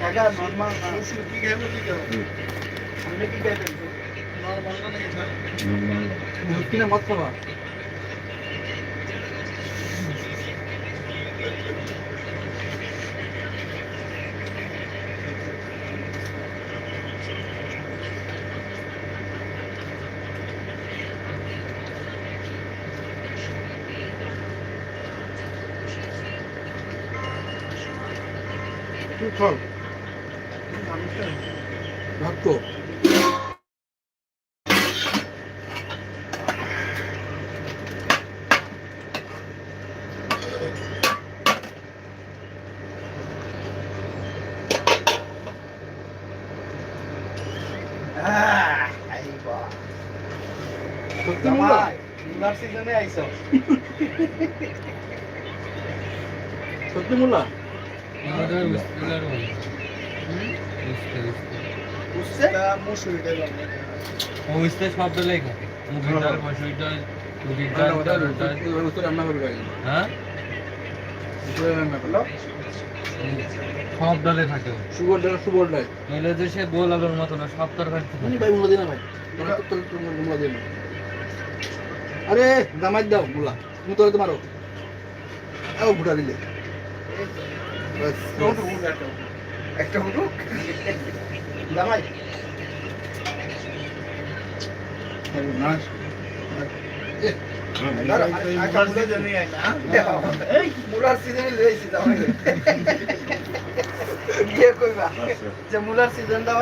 কাকা নর্মাল না কি খাইবো চল। ভাত তো সত্যি মোল্লা বুঝতে শব্দ লেখা মুগির ডাল মসুর ডাল মুগির ডাল ডাল ডাল রান্না করবে হ্যাঁ সব ডালে থাকে সুগর ডাল সুগর ডাল নইলে যে সে গোল আলুর মতো না সব তরকারি থাকে ভাই মোলা দিনা ভাই তো মোলা দিনা আরে দামাই দাও মোলা তুমি তোরে তোমারও আও ভুটা দিলে একটা উঠুক জামাই মুলার সিজনে লইছি জামাই গিয়ে কইবা? যে মুলার সিজনটা